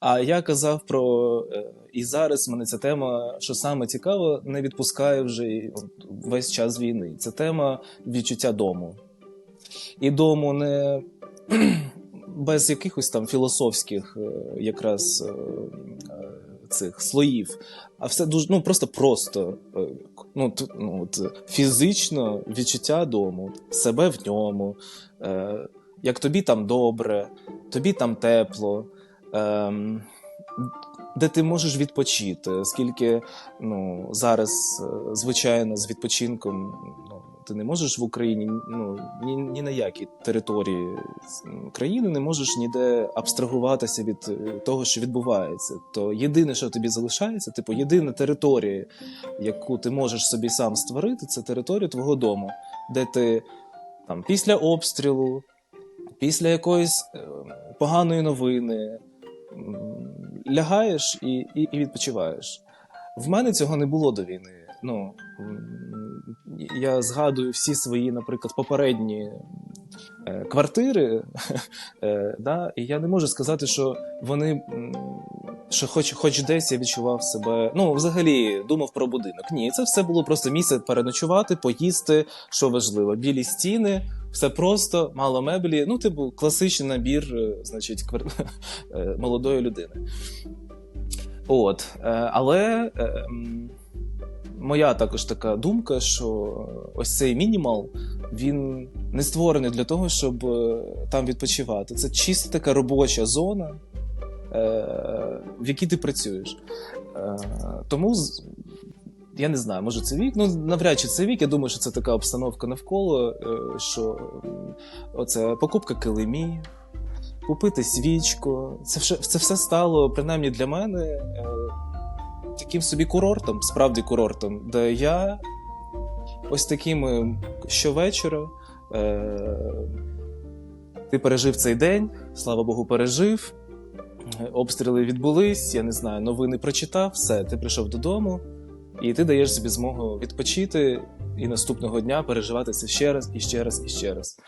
А я казав про е, і зараз мене ця тема, що саме цікаво, не відпускає вже весь час війни. Це тема відчуття дому. І дому не без якихось там філософських е, якраз е, цих слоїв, а все дуже ну просто просто ну, ну, от, фізично відчуття дому, себе в ньому, як тобі там добре, тобі там тепло. Ем, де ти можеш відпочити, оскільки ну, зараз, е, звичайно, з відпочинком ну, ти не можеш в Україні ну, ні, ні на якій території країни не можеш ніде абстрагуватися від е, того, що відбувається. То єдине, що тобі залишається, типу, єдина територія, яку ти можеш собі сам створити, це територія твого дому, де ти там після обстрілу, після якоїсь е, поганої новини лягаєш і, і, і відпочиваєш. В мене цього не було до війни. Ну, я згадую всі свої, наприклад, попередні квартири, е, да, і я не можу сказати, що вони. Що хоч, хоч десь я відчував себе, ну взагалі думав про будинок. Ні, це все було просто місце переночувати, поїсти, що важливо. Білі стіни, все просто, мало меблі. Ну, типу, класичний набір, е, значить, квар- е, молодої людини. От, е, але е, моя також така думка, що ось цей мінімал він не створений для того, щоб е, там відпочивати. Це чисто така робоча зона, е, в якій ти працюєш. Е, Тому я не знаю, може це вік. Ну навряд чи це вік. Я думаю, що це така обстановка навколо, е, що оце покупка килимів, купити свічку. Це все, це все стало, принаймні для мене, е, таким собі курортом, справді курортом, де я ось такими щовечора. Е, ти пережив цей день, слава Богу, пережив. Е, Обстріли відбулись, я не знаю, новини прочитав, все, ти прийшов додому, і ти даєш собі змогу відпочити і наступного дня переживати це ще раз, і ще раз, і ще раз.